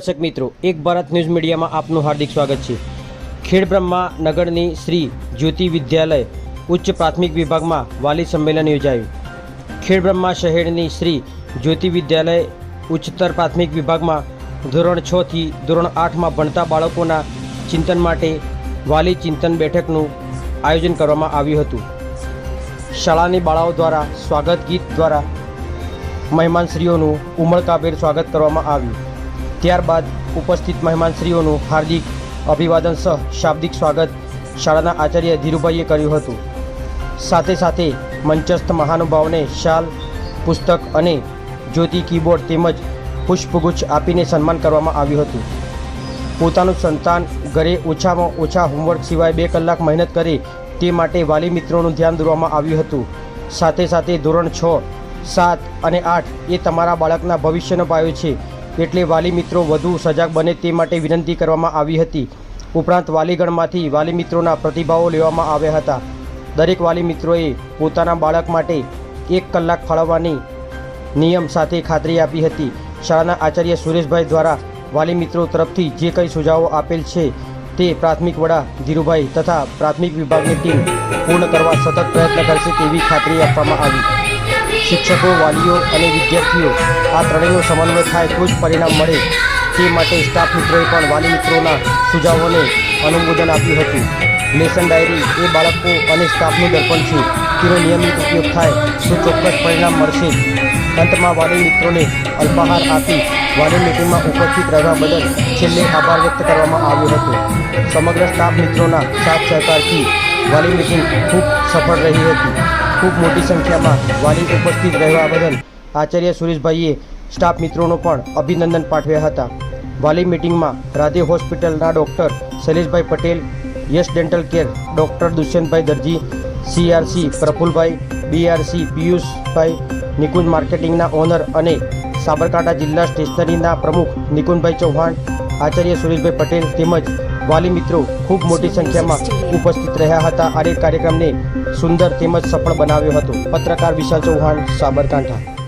દર્શક મિત્રો, એક ભારત ન્યૂઝ મીડિયામાં આપનું હાર્દિક સ્વાગત છે. ખેડબ્રહ્મા નગરની શ્રી જ્યોતિ વિદ્યાલય ઉચ્ચ પ્રાથમિક વિભાગમાં વાલી સંમેલન યોજાયું. ખેડબ્રહ્મા શહેરની શ્રી જ્યોતિ વિદ્યાલય ઉચ્ચતર પ્રાથમિક વિભાગમાં ધોરણ છ થી ધોરણ આઠમાં ભણતા બાળકોના ચિંતન માટે વાલી ચિંતન બેઠકનું આયોજન કરવામાં આવ્યું હતું. શાળાની બાળાઓ દ્વારા સ્વાગત ગીત દ્વારા મહેમાનશ્રીઓનું ઉમળકાભેર સ્વાગત કરવામાં આવ્યું. ત્યારબાદ ઉપસ્થિત મહેમાનશ્રીઓનું હાર્દિક અભિવાદન સહ શાબ્દિક સ્વાગત શાળાના આચાર્ય ધીરુભાઈએ કર્યું હતું. સાથે સાથે મંચસ્થ મહાનુભાવને શાલ, પુસ્તક અને જ્યોતિ કીબોર્ડ તેમજ પુષ્પગુચ્છ આપીને સન્માન કરવામાં આવ્યું હતું. પોતાનું સંતાન ઘરે ઓછામાં ઓછા હોમવર્ક સિવાય બે કલાક મહેનત કરે તે માટે વાલી મિત્રોનું ધ્યાન દોરવામાં આવ્યું હતું. સાથે સાથે ધોરણ છ, સાત અને આઠ એ તમારા બાળકના ભવિષ્યનો પાયો છે. એટલે વાલી મિત્રો વધુ સજાગ બને તે માટે વિનંતી કરવામાં આવી હતી. ઉપરાંત વાલીગણમાંથી વાલી મિત્રોના પ્રતિભાવો લેવામાં આવ્યા હતા. દરેક વાલી મિત્રોએ પોતાના બાળક માટે એક કલાક ફાળવવાની નિયમ સાથે ખાતરી આપી હતી. શાળાના આચાર્ય સુરેશભાઈ દ્વારા વાલી મિત્રો તરફથી જે કંઈ સુઝાવો આપેલ છે તે પ્રાથમિક વડા ધીરુભાઈ તથા પ્રાથમિક વિભાગની ટીમ પૂર્ણ કરવા સતત પ્રયત્ન કરશે તેવી ખાતરી આપવામાં આવી. શિક્ષકો, વાલીઓ અને વિદ્યાર્થીઓ આ ત્રણેયનો સમન્વય થાય તો જ પરિણામ મળે. તે માટે સ્ટાફ મિત્રોએ પણ વાલી મિત્રોના સુઝાવોને અનુમોદન આપ્યું હતું. લેસન ડાયરી એ બાળકો અને સ્ટાફનું દર્પણ છે. તેનો નિયમિત ઉપયોગ થાય તો ચોક્કસ પરિણામ મળશે. અંતમાં વાલી મિત્રોને અલ્પાહાર આપી વાલી મિટિંગમાં ઉપસ્થિત રહેવા બદલ છેલ્લે આભાર વ્યક્ત કરવામાં આવ્યો હતો. સમગ્ર સ્ટાફ મિત્રોના સાથ સહકારથી વાલી મિટિંગ ખૂબ સફળ રહી હતી. ખૂબ મોટી સંખ્યામાં વાલી ઉપસ્થિત રહેવા બદલ આચાર્ય સુરેશભાઈએ સ્ટાફ મિત્રોનો પણ અભિનંદન પાઠવ્યા હતા. વાલી મિટિંગમાં રાધે હોસ્પિટલના doctor Shaileshbhai Patel, Yash dental care doctor Dushyantbhai Darji CRC Prafulbhai BRC Piyushbhai, Nikunj માર્કેટિંગના ઓનર અને સાબરકાંઠા જિલ્લા સ્ટેશનરીના પ્રમુખ નિકુંજભાઈ ચૌહાણ, આચાર્ય સુરેશભાઈ પટેલ તેમજ વાલી મિત્રો ખૂબ મોટી સંખ્યામાં ઉપસ્થિત રહ્યા હતા. અને કાર્યક્રમને સુંદર તેમજ સફળ બનાવ્યો હતો. પત્રકાર વિશાલ ચૌહાણ, સાબરકાંઠા.